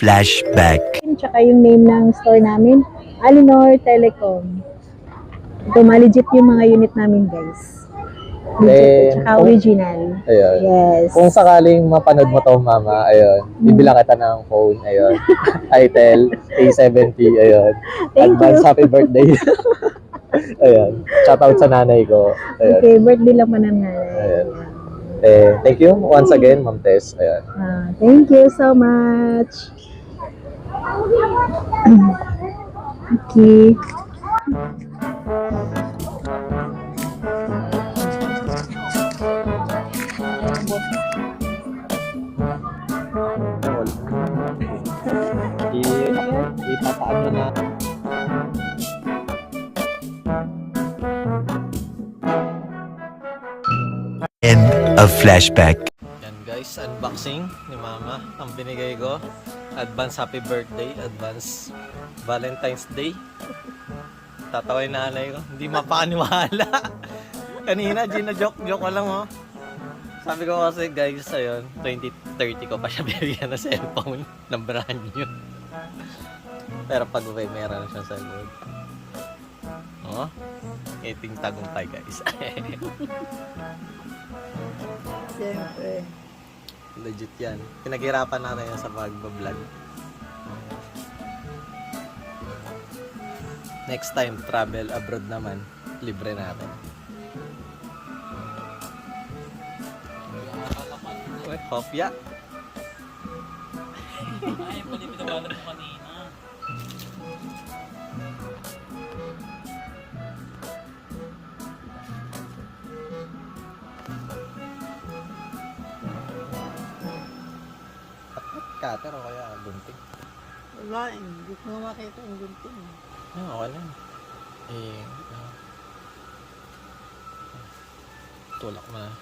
Flashback. Tsaka yung name ng store namin, Alinor Telecom. Ito, maligit yung mga unit namin, guys. Legit, tsaka kung- original. Ayun. Yes. Kung sakaling mapanood mo to, mama, ayun, bibilang kita ng phone, ayun. Itel A70, ayun. Thank Advance you. happy birthday. ayun. Shoutout sa nanay ko. Ayun. Okay, birthday lang man ng nanay. Ayan. Eh, thank you once again, Ma'am Tess. Ayun. Ah, thank you so much. Okay. End of flashback. Unboxing ni Mama. Ang binigay ko. Advance happy birthday, advance Valentine's Day. Tatawa yung nanay ko. Hindi mapaniwala. Kanina, gina-joke-joke ko lang oh. Sabi ko kasi guys, ayun, 2030 ko pa siya bibigyan ng cellphone ng brand new. Pero pag uwi, meron na siya cellphone. Oh, iting tagumpay guys. Siyempre. Legit yan. Pinaghirapan natin yan sa pagbablog. Next time, travel abroad naman. Libre natin. Uy, hopya. Ay, pwede pinabalan mo kanina. Cutter o kaya gunting. Wala, eh. hindi ko nga makita yung gunting. Ah, okay lang. Eh, ah. tulak mo na.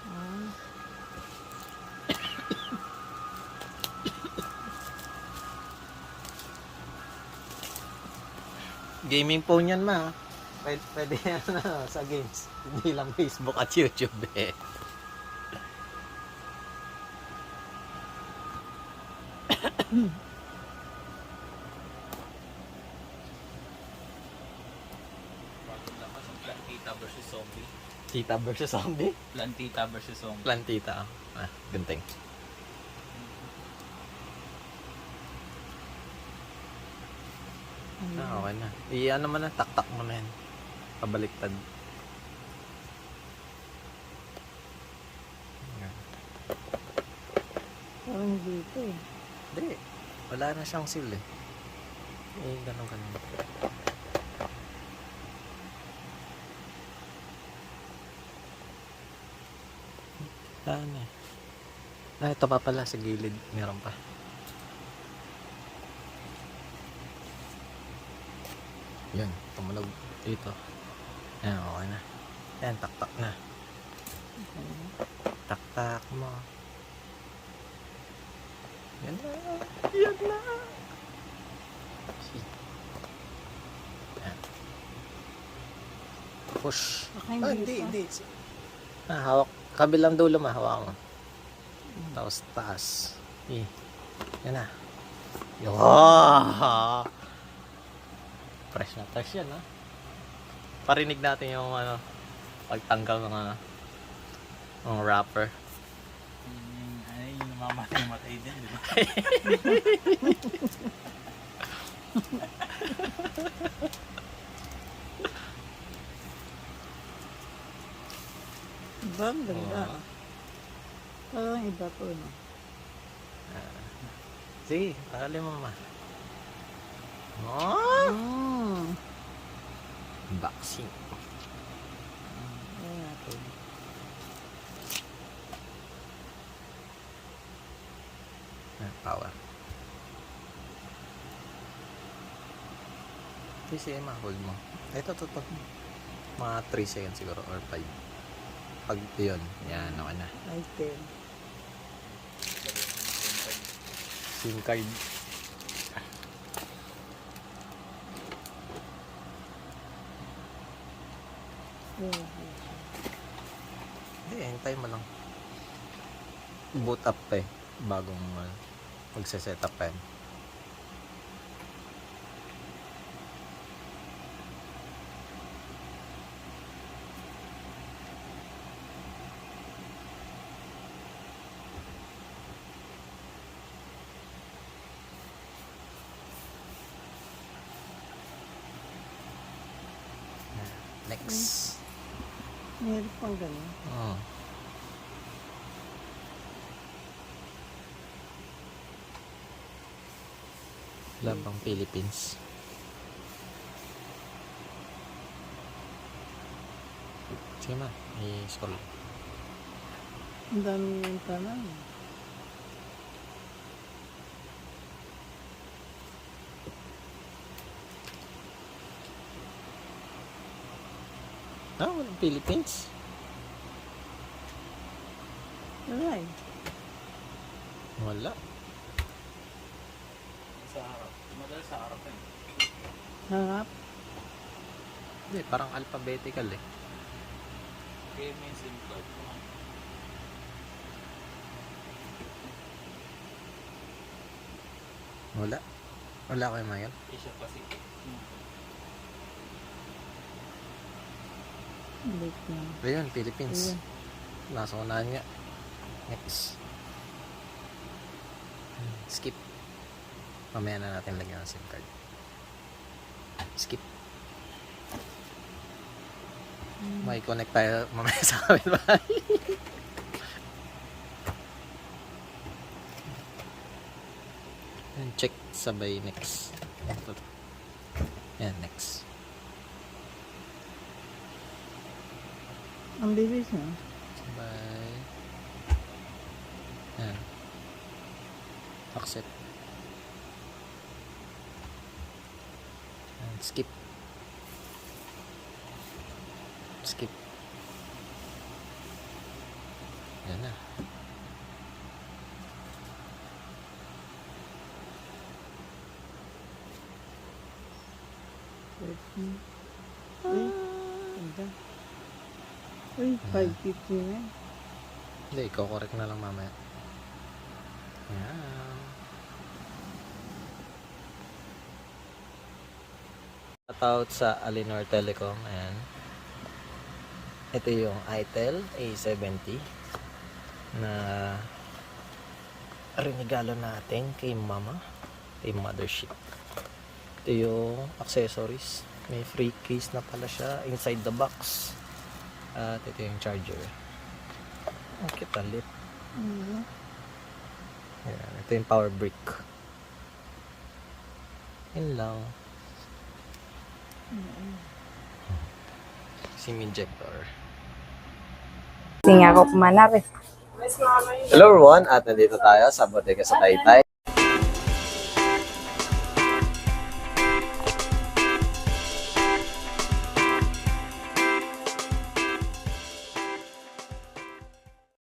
Gaming phone yan ma. Pwede, pwede yan ano, sa games. Hindi lang Facebook at YouTube eh. Kasi plantita versus zombie. Tita versus zombie. Plantita versus zombie. Plantita. Ah, gunting. Ah, okay na. I-ano mo na, taktak mo na yan. Pabaliktad. Yan. Parang dito eh. Hindi. Wala na siyang seal eh. Eh, ganun ganun. Wala na eh. Ah, ito pa pala sa gilid. Meron pa. Yan, tumunog dito. Yan, okay na. Yan, taktak na. Taktak mo. Yan na. Yan na. Push. Baka Ah, hindi hindi. Ah, hawak. Kabilang dulo ma, hawak mo. Tapos taas. Eh. Yan na. Yo! Fresh na fresh yan, ha? Parinig natin yung ano, pagtanggal ng ano, ng wrapper. Mm, Ay, namamatay-matay din, di ba? Diba? Ang ganda. Oo. Parang iba to, no? Sige, tagalin mo ma. Oh! Mm. Boxing. Ayan natin. Ah, Power. Emma, hold mo. Ito, ito, ito. Mga 3 seconds siguro or 5. Pag yun, yan, okay na. Item. SIM card. Hindi, hintay mo lang. Boot up pa eh. Bagong uh, magsaset up pa yan. Next. Meron pang ganun. Oo. Oh. Labang Philippines. Sige ma, i-scroll. Ang dami yung tanong. Ah, walang Philippines. Wala eh. Wala. Sa harap. Madal sa harap eh. Harap? Hindi, parang alphabetical eh. Kaya may SIM card mo. Wala. Wala kayo mayon. Asia Pacific. Late na. Ayun, Philippines. Ayun. Nasa unahan nga. Next. Skip. Mamaya na natin lagyan ng SIM card. Skip. May connect tayo mamaya sa kapitbahay. Yan, check sabay next. Yan, next. Ang bilis na. Sabay. Yan. Accept. Yan, skip. Skip. Yan na. Uy, ganda. Uy, 550 na. Hindi, iko-correct na lang mamaya. Yan. Shoutout sa Alinor Telecom. Ayan. Ito yung ITEL A70 na renegalo natin kay mama. Kay mothership. Ito yung accessories. May free case na pala siya inside the box. At ito yung charger. Ang cute ang lit. Mhm. Ayan, ito yung power brick. Yun lang. SIM injector. Singa ko kumanar eh. Hello everyone, at nandito tayo sa Bodega sa Taytay.